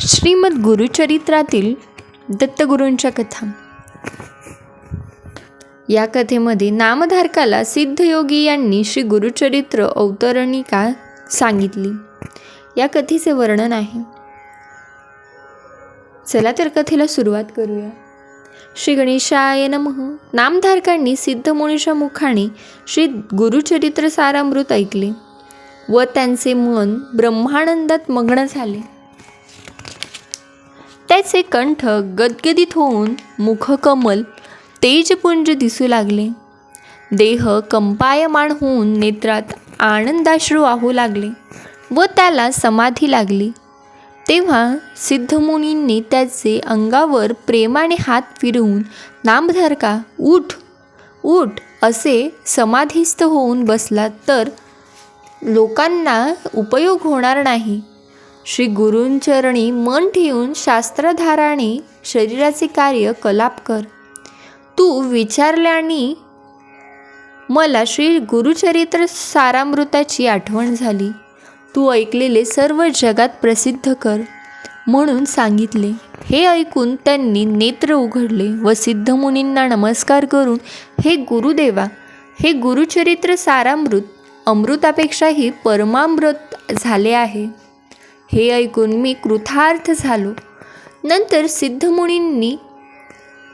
श्रीमद गुरुचरित्रातील दत्तगुरूंच्या कथा. या कथेमध्ये नामधारकाला सिद्धयोगी यांनी श्री गुरुचरित्र अवतरणिका सांगितली. या कथेचे वर्णन आहे. चला तर कथेला सुरुवात करूया. श्री गणेशाय नमः. नामधारकांनी सिद्धमुनीच्या मुखाने श्री गुरुचरित्र सारामृत ऐकले व त्यांचे मन ब्रह्मानंदात मग्न झाले. त्याचे कंठ गदगदित होऊन मुखकमल तेजपुंज दिसू लागले. देह कंपायमान होऊन नेत्रात आनंदाश्रू वाहू लागले व त्याला समाधी लागली. तेव्हा सिद्धमुनींनी त्याचे अंगावर प्रेमाने हात फिरवून नामधारका उठ उठ असे समाधीस्थ होऊन बसला तर लोकांना उपयोग होणार नाही. श्री गुरूंचरणी मन ठेवून शास्त्रधाराने शरीराचे कार्य कलाप कर. तू विचारल्याने मला श्री गुरुचरित्र सारामृताची आठवण झाली. तू ऐकलेले सर्व जगात प्रसिद्ध कर म्हणून सांगितले. हे ऐकून त्यांनी नेत्र उघडले व सिद्धमुनींना नमस्कार करून हे गुरुदेवा हे गुरुचरित्र सारामृत अमृतापेक्षाही परमामृत झाले आहे. हे ऐकून मी कृतार्थ झालो. नंतर सिद्धमुनींनी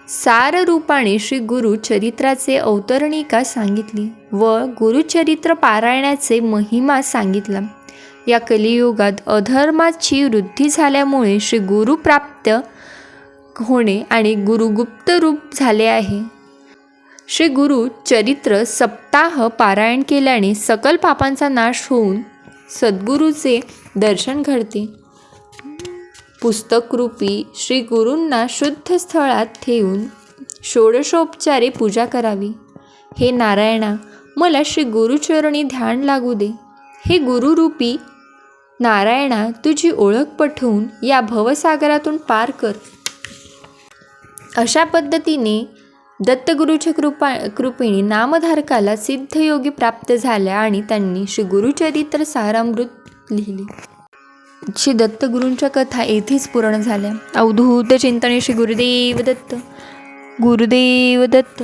साररूपाने श्री गुरु चरित्राचे अवतरणिका सांगितली व गुरुचरित्र पारायणाचे महिमा सांगितला. या कलियुगात अधर्माची वृद्धी झाल्यामुळे श्री गुरु प्राप्त होणे आणि गुरुगुप्त रूप झाले आहे. श्री गुरु चरित्र सप्ताह पारायण केल्याने सकल पापांचा नाश होऊन सद्गुरूचे दर्शन घडते. पुस्तकरूपी श्री गुरूंना शुद्ध स्थळात ठेवून षोडशोपचारे पूजा करावी. हे नारायणा मला श्री गुरुचरणी ध्यान लागू दे. हे गुरुरूपी नारायणा तुझी ओळख पटवून या भवसागरातून पार कर. अशा पद्धतीने दत्तगुरूच्या कृपा कृपेने नामधारकाला सिद्धयोगी प्राप्त झाल्या आणि त्यांनी श्री गुरुचरित्र सारामृत लिहिले. श्री दत्तगुरूंच्या कथा येथेच पूर्ण झाल्या. अवधूत चिंतने श्री गुरुदेव दत्त गुरुदेव दत्त.